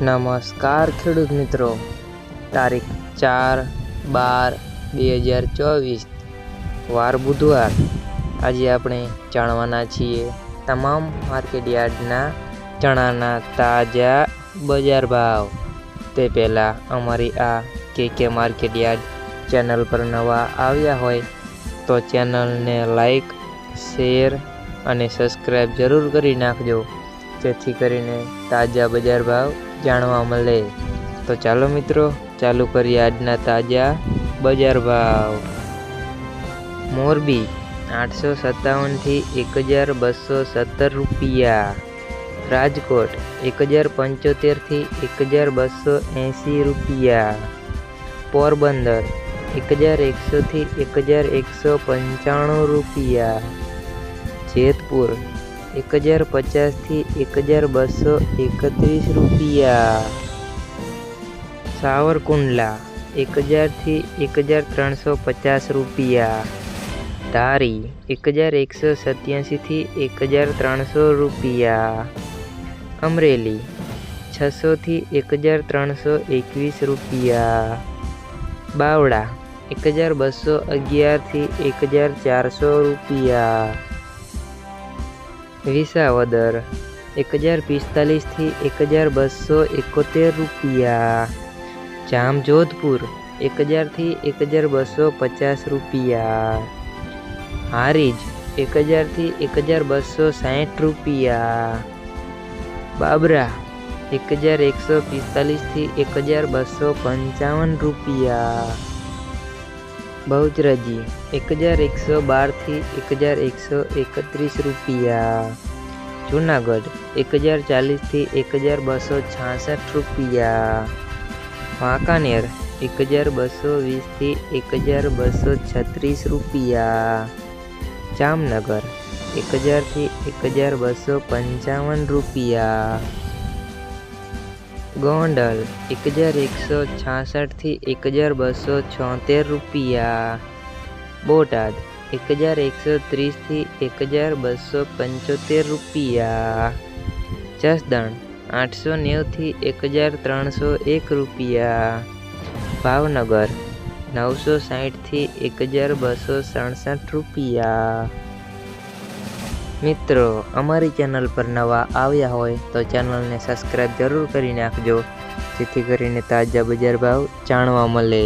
નમસ્કાર ખેડૂત મિત્રો. તારીખ ચાર બાર બે હજાર ચોવીસ, વાર બુધવાર. આજે આપણે જાણવાના છીએ તમામ માર્કેટ યાર્ડના ચણાના તાજા બજાર ભાવ. તે પહેલાં અમારી આ કે કે માર્કેટ યાર્ડ ચેનલ પર નવા આવ્યા હોય તો ચેનલને લાઈક, શેર અને સબસ્ક્રાઈબ જરૂર કરી નાખજો. જેથી કરીને તાજા બજાર ભાવ જાણવા મળે. તો ચાલો મિત્રો, ચાલુ કરીએ આજના તાજા બજાર ભાવ. મોરબી, આઠસો સત્તાવનથી એક હજાર બસો સત્તર રૂપિયા. રાજકોટ, એક હજાર પંચોતેરથી એક હજાર બસો એંસી રૂપિયા. પોરબંદર, એક હજાર એકસોથી એક હજાર એકસો પંચાણું રૂપિયા. જેતપુર એક હજાર પચાસથી એક હજાર બસો એકત્રીસ રૂપિયા. સાવરકુંડલા, એક હજારથી એક હજાર ત્રણસો પચાસ રૂપિયા. ધારી, એક હજાર એકસો સત્યાસીથી એક હજાર ત્રણસો રૂપિયા. અમરેલી છસોથી એક હજાર ત્રણસો એકવીસ રૂપિયા. બાવડા એક હજાર બસો અગિયારથી એક હજાર ચારસો રૂપિયા. વિસાવદર એક હજાર પિસ્તાલીસથી એક હજાર બસો એકોતેર રૂપિયા. જામજોધપુર એક હજારથી એક હજાર બસો પચાસ રૂપિયા. હારીજ એક હજારથી એક હજાર બસો સાઠ રૂપિયા. બાબરા એક હજાર એકસો પિસ્તાલીસથી એક હજાર બસો પંચાવન રૂપિયા. બહુચરાજી એક હજાર એકસો બારથી એક હજાર એકસો એકત્રીસ રૂપિયા. જુનાગઢ એક હજાર ચાલીસથી એક હજાર બસો છાસઠ રૂપિયા. વાંકાનેર એક હજાર બસો વીસથી એક હજાર બસો છત્રીસ રૂપિયા. જામનગર એક હજારથી એક હજાર બસો પંચાવન રૂપિયા. ગોંડલ એક હજાર એકસો છાસઠથી એક હજાર બસો છોતેર રૂપિયા. બોટાદ એક હજાર એકસો ત્રીસથી એક હજાર બસો પંચોતેર રૂપિયા. જસદણ આઠસો નેવથી એક હજાર ત્રણસો એક રૂપિયા. ભાવનગર નવસો સાઠથી એક હજાર બસો સડસઠ રૂપિયા. મિત્રો, અમારી ચેનલ પર નવા આવ્યા હોય તો ચેનલને સબસ્ક્રાઈબ જરૂર કરી નાખજો, જેથી કરીને તાજા બજાર ભાવ જાણવા મળે.